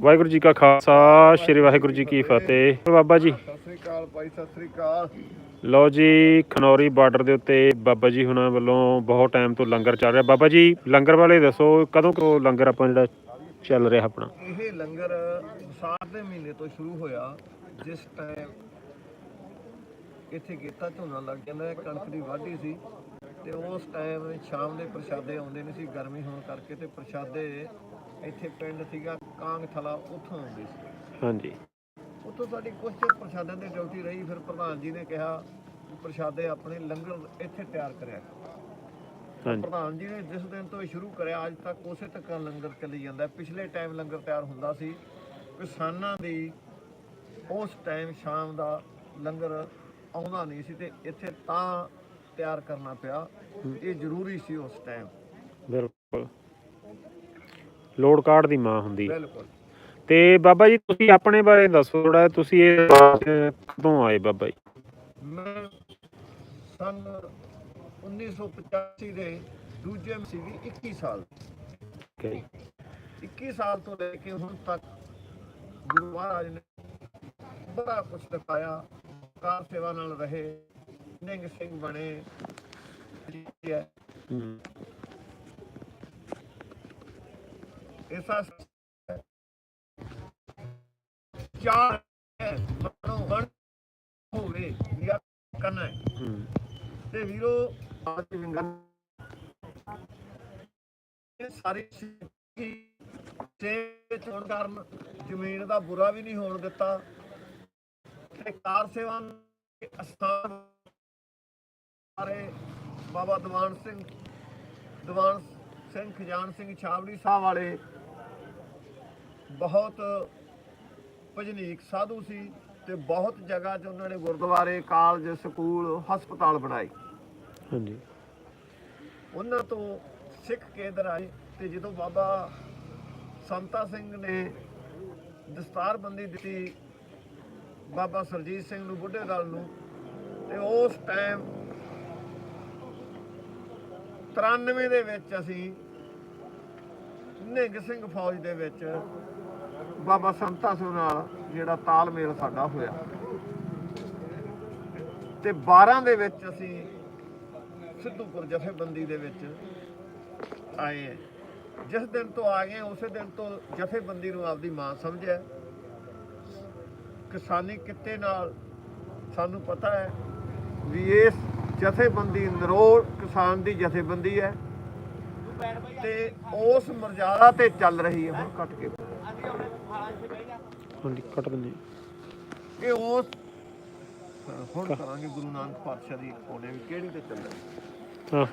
ਵਾਹਿਗੁਰੂ ਜੀ ਕਾ ਖਾਲਸਾ ਸ੍ਰੀ ਵਾਹਿਗੁਰੂ ਜੀ ਕੀ ਫਤਿਹ। ਬਾਬਾ ਜੀ? ਸਤਿ ਸ੍ਰੀ ਅਕਾਲ ਭਾਈ ਸਤਿ ਸ੍ਰੀ ਅਕਾਲ। ਲਓ ਜੀ ਖਨੌਰੀ ਬਾਰਡਰ ਦੇ ਉੱਤੇ ਬਾਬਾ ਜੀ ਹੁਣਾਂ ਵੱਲੋਂ ਬਹੁਤ ਟਾਈਮ ਤੋਂ ਲੰਗਰ ਚੱਲ ਰਿਹਾ। ਬਾਬਾ ਜੀ ਲੰਗਰ ਵਾਲੇ ਦੱਸੋ ਕਦੋਂ ਕਦੋਂ ਲੰਗਰ ਆਪਾਂ ਜਿਹੜਾ ਚੱਲ ਰਿਹਾ ਆਪਣਾ? ਇਹ ਲੰਗਰ ਵਿਸਾਖ ਦੇ ਮਹੀਨੇ ਤੋਂ ਸ਼ੁਰੂ ਹੋਇਆ। ਜਿਸ ਟਾਈਮ ਇੱਥੇ ਗੇਤਾ ਝੋਨਾ ਲੱਗ ਜਾਂਦਾ ਕਣਕ ਦੀ ਵਾਢੀ ਸੀ। ਤੇ ਉਸ ਟਾਈਮ ਸ਼ਾਮ ਦੇ ਪ੍ਰਸ਼ਾਦੇ ਆਉਂਦੇ ਨਹੀਂ ਸੀ ਗਰਮੀ ਹੋਣ ਕਰਕੇ ਤੇ ਪ੍ਰਸ਼ਾਦੇ ਇੱਥੇ ਪਿੰਡ ਸੀਗਾ ਕਾਂਗ ਥਲਾ ਉੱਥੋਂ ਆਉਂਦੇ ਸੀ। ਹਾਂਜੀ। ਉੱਥੋਂ ਸਾਡੀ ਕੁਝ ਚਿਰ ਪ੍ਰਸ਼ਾਦਿਆਂ ਦੀ ਡਿਊਟੀ ਰਹੀ ਫਿਰ ਪ੍ਰਧਾਨ ਜੀ ਨੇ ਕਿਹਾ ਪ੍ਰਸ਼ਾਦੇ ਆਪਣੇ ਲੰਗਰ ਇੱਥੇ ਤਿਆਰ ਕਰਿਆ ਪ੍ਰਧਾਨ ਜੀ ਨੇ ਜਿਸ ਦਿਨ ਤੋਂ ਇਹ ਸ਼ੁਰੂ ਕਰਿਆ ਅੱਜ ਤੱਕ ਉਸੇ ਤੱਕ ਲੰਗਰ ਚੱਲੀ ਜਾਂਦਾ। ਪਿਛਲੇ ਟਾਈਮ ਲੰਗਰ ਤਿਆਰ ਹੁੰਦਾ ਸੀ ਕਿਸਾਨਾਂ ਦੀ ਉਸ ਟਾਈਮ ਸ਼ਾਮ ਦਾ ਲੰਗਰ ਆਉਂਦਾ ਨਹੀਂ ਸੀ ਤੇ ਇੱਥੇ ਤਾਂ ਤਿਆਰ ਕਰਨਾ ਪਿਆ। ਇਹ ਜ਼ਰੂਰੀ ਸੀ ਉਸ ਟਾਈਮ। ਬਿਲਕੁਲ। ਲੋਡ ਕਾਰਡ ਦੀ ਮਾਂ ਹੁੰਦੀ ਹੈ। ਬਿਲਕੁਲ। ਤੇ ਬਾਬਾ ਜੀ ਤੁਸੀਂ ਆਪਣੇ ਬਾਰੇ ਦੱਸੋ ਥੋੜਾ ਤੁਸੀਂ ਇਹ ਕਦੋਂ ਆਏ ਬਾਬਾ ਜੀ? ਮੈਂ ਸਨ 1985 ਦੇ ਦੂਜੇ ਸੀਗੀ 21 ਸਾਲ। ਜੀ। 21 ਸਾਲ ਤੋਂ ਲੈ ਕੇ ਹੁਣ ਤੱਕ ਗੁਰੂ ਮਹਾਰਾਜ ਨੇ ਬੜਾ ਕੁਝ ਦਿਖਾਇਆ। ਕਾਰ ਸੇਵਾ ਨਾਲ ਰਹੇ ਨਿੰਗ ਸਿੰਘ ਬਣੇ। ਹੈ। ਹਮ, ਐਸਾ ਚਾਰ ਮਨੋਂ ਮਨ ਹੋਵੇ ਜਾਂ ਕਰਨਾ ਹੈ। ਤੇ ਵੀਰੋ ਅੱਜ ਵਿੰਗਨ ਇਹ ਸਾਰੀ ਤੇ ਚੋਣ ਕਾਰਨ ਜ਼ਮੀਨ ਦਾ ਬੁਰਾ ਵੀ ਨਹੀਂ ਹੋਣ ਦਿੱਤਾ। ਤੇ ਕਾਰ ਸੇਵਾ ਦੇ ਅਸਥਾਨ ਬਾਰੇ ਬਾਬਾ ਦੀਵਾਨ ਸਿੰਘ ਦੀਵਾਨ ਸਿੰਘ ਖਜਾਨ ਸਿੰਘ ਛਾਵੜੀ ਸਾਹਿਬ ਵਾਲੇ ਬਹੁਤ ਭਜਨੀਕ ਸਾਧੂ ਸੀ ਤੇ ਬਹੁਤ ਜਗ੍ਹਾ 'ਚ ਉਹਨਾਂ ਨੇ ਗੁਰਦੁਆਰੇ ਕਾਲਜ ਸਕੂਲ ਹਸਪਤਾਲ ਬਣਾਏ। ਹਾਂਜੀ। ਉਹਨਾਂ ਤੋਂ ਸਿੱਖ ਕੇ ਇੱਧਰ ਆਏ ਤੇ ਜਦੋਂ ਬਾਬਾ ਸੰਤਾ ਸਿੰਘ ਨੇ ਦਸਤਾਰਬੰਦੀ ਦਿੱਤੀ ਬਾਬਾ ਸਰਜੀਤ ਸਿੰਘ ਨੂੰ ਬੁੱਢੇ ਦਲ ਨੂੰ ਤੇ ਉਸ ਟਾਈਮ 93 ਦੇ ਵਿੱਚ ਅਸੀਂ ਨਿਹੰਗ ਸਿੰਘ ਫੌਜ ਦੇ ਵਿੱਚ ਬਾਬਾ ਸੰਤਾ ਸਿੰਘ ਨਾਲ ਜਿਹੜਾ ਤਾਲਮੇਲ ਸਾਡਾ ਹੋਇਆ। ਤੇ 12 ਦੇ ਵਿੱਚ ਅਸੀਂ ਸਿੱਧੂਪੁਰ ਜਥੇਬੰਦੀ ਦੇ ਵਿੱਚ ਆਏ ਹੈ। ਜਿਸ ਦਿਨ ਤੋਂ ਆ ਗਏ ਉਸੇ ਦਿਨ ਤੋਂ ਜਥੇਬੰਦੀ ਨੂੰ ਆਪਦੀ ਮਾਂ ਸਮਝਿਆ। ਕਿਸਾਨੀ ਕਿੱਤੇ ਨਾਲ ਸਾਨੂੰ ਪਤਾ ਹੈ ਵੀ ਇਸ ਜਥੇਬੰਦੀ ਨਰੋੜ ਕਿਸਾਨ ਦੀ ਜਥੇਬੰਦੀ ਹੈ। ਤੇ ਉਸ ਮਰਜ਼ਾਦਾ ਤੇ ਚੱਲ ਰਹੀ ਹੈ, ਹੁਣ ਕੱਟ ਕੇ। ਹਾਂਜੀ ਕੱਟ ਦਿੰਦੇ ਇਹ ਉਸ ਅ, ਕਰਾਂਗੇ ਗੁਰੂ ਨਾਨਕ ਪਾਤਸ਼ਾਹ ਦੀ ਕੋਨੇ ਵੀ ਕਿਹੜੀ ਤੇ ਚੱਲਣਾ? ਹਾਂ।